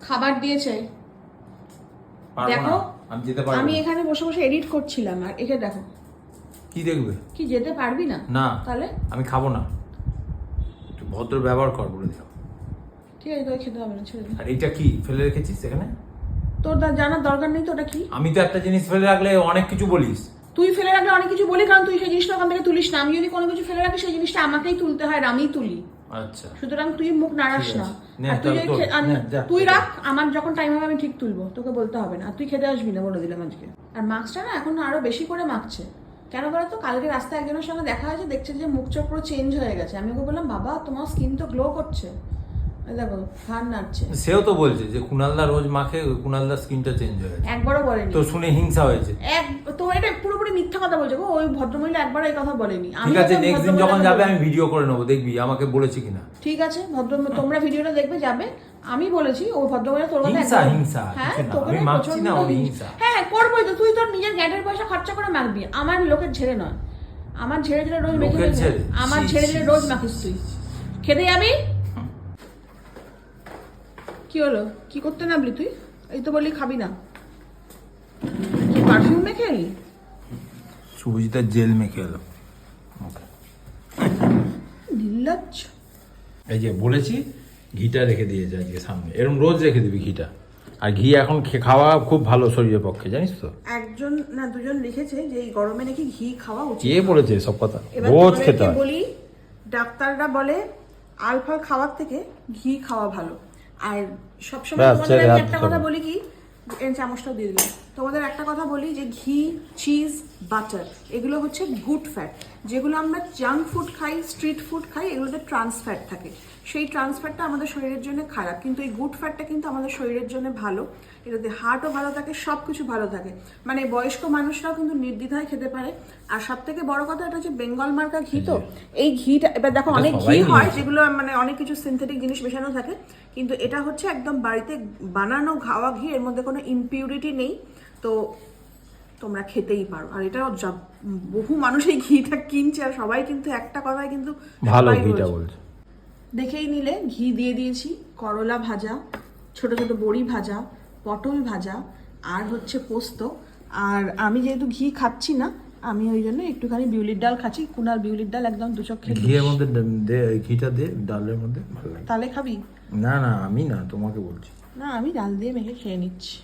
খাবার দিয়েছে দেখো, আমি যেতে পারব আমি এখানে বসে বসে এডিট করছিলাম আর একে দেখো। কি দেখবে? কি যেতে পারবি না? না তাহলে? আমি খাব না। একটু ভদ্র ব্যবহার কর বলে দিও ঠিক আছে তোকে খেতে হবে না ছেড়ে। আর এটা কি ফেলে রেখেছিস এখানে? তোর দা- জানার দরকার নেই তো ওটা কি? আমি তো একটা জিনিস ফেলে রাখলে অনেক কিছু বলিস। তুই ফেলে রাখলে অনেক কিছু বলি কারণ তুই সেই জিনিসটা ওখান থেকে তুলিস না। আমি যদি কোনো কিছু ফেলে রাখি সেই জিনিসটা আমাকেই তুলতে হয় আর আমিই তুলি। আচ্ছা। সুতরাং তুই মুখ নাড়াস না। তুই রাখ আমার যখন টাইম হবে আমি ঠিক তুলবো তোকে বলতে হবে না। তুই খেতে আসবি না বলে দিলাম আজকে। আর মাস্কটা না এখন আরও বেশি করে মাখছে। কেন বলতো? কালকে রাস্তায় একজনের সঙ্গে দেখা হয়েছে দেখছে যে মুখ চোখ পুরো চেঞ্জ হয়ে গেছে। আমি ওকে বললাম বাবা তোমার স্কিন তো গ্লো করছে। দেখো সেও তো বলছে যে কুনালদা রোজ মাখে কুনালদার স্কিনটা চেঞ্জ হয়ে একবারও বলেনি। তো শুনে হিংসা হয়েছে। এক তো এটা পুরোপুরি মিথ্যা কথা বলছে গো ওই ভদ্রমহিলা একবার এই কথা বলেনি। ঠিক আছে নেক্সট দিন যখন যাবে আমি ভিডিও করে নেব দেখবি আমাকে বলেছে কিনা। ঠিক আছে ভদ্র তোমরা ভিডিওটা দেখবে যাবে। আমি বলেছি ওই ভদ্রমহিলা তোর কথা হিংসা, হিংসা, হ্যাঁ তোকে না ওই হিংসা। হ্যাঁ করবোই তো তুই তোর নিজের গ্যাটের পয়সা খরচা করে আমার লোকের ঝেড়ে নয়। আমার ঝেড়ে ঝেড়ে রোজ মেখে? আমার ছি, ঝেড়ে ছি, ঝেড়ে রোজ মাখিস তুই। খেতে যাবি? কি হলো? কি করতে নামলি তুই? এই তো বললি খাবি না। পারফিউম মেখে এলি সুজিতার জেল মেখে এলো। নির্লজ্জ এই যে বলেছি ঘিটা রেখে দিয়েছে আজকে সামনে। এরকম রোজ রেখে দিবি ঘিটা। আর ঘি এখন খে- খাওয়া খুব ভালো শরীরের পক্ষে জানিস তো? একজন না দুজন লিখেছে যে এই গরমে নাকি ঘি খাওয়া উচিত। কে বলেছে সব কথা? রোজ খেতে হয়। বলি ডাক্তাররা বলে আলফাল খাওয়ার থেকে ঘি খাওয়া ভালো। আর সবসময় তোমাদের একটা কথা বলি কি চামচটাও দিয়ে দিলাম। তোমাদের একটা কথা বলি যে ঘি চিজ বাটার এগুলো হচ্ছে গুড ফ্যাট যেগুলো আমরা জাঙ্ক ফুড খাই স্ট্রিট ফুড খাই এগুলোতে ট্রান্স ফ্যাট থাকে। সেই ট্রান্স ফ্যাটটা আমাদের শরীরের জন্য খারাপ কিন্তু এই গুড ফ্যাটটা কিন্তু আমাদের শরীরের জন্য ভালো। এটাতে হার্টও ভালো থাকে সব কিছু ভালো থাকে। মানে বয়স্ক মানুষরাও কিন্তু নির্দ্বিধায় খেতে পারে। আর সব থেকে বড় কথা এটা হচ্ছে বেঙ্গল মার্কা ঘি তো। এই ঘিটা এবার দেখো অনেক ঘি হয় যেগুলো মানে অনেক কিছু সিনথেটিক জিনিস মেশানো থাকে কিন্তু এটা হচ্ছে একদম বাড়িতে বানানো খাওয়া ঘি এর মধ্যে কোনো ইমপিউরিটি নেই। তো তোমরা খেতেই পারো। আর এটা বহু মানুষ এই ঘিটা কিনছে আর সবাই কিন্তু একটা কথাই কিন্তু ভালো ঘিটা বলছে। দেখেই নিলে ঘি দিয়ে দিয়েছি করলা ভাজা ছোট ছোট বড়ি ভাজা পটল ভাজা আর হচ্ছে পোস্ত। আর আমি যেহেতু ঘি খাচ্ছি না আমি ওই জন্য একটুখানি বিউলির ডাল খাচ্ছি। কুনার বিউলির ডাল একদম দু চোখে ঘিয়ের মধ্যে দে ঘিটা দে ডালের মধ্যে ভালো লাগে। তাহলে খাবি? না না আমি না তোমাকে বলছি। না আমি ডাল দিয়ে মেখে খেয়ে নিচ্ছি।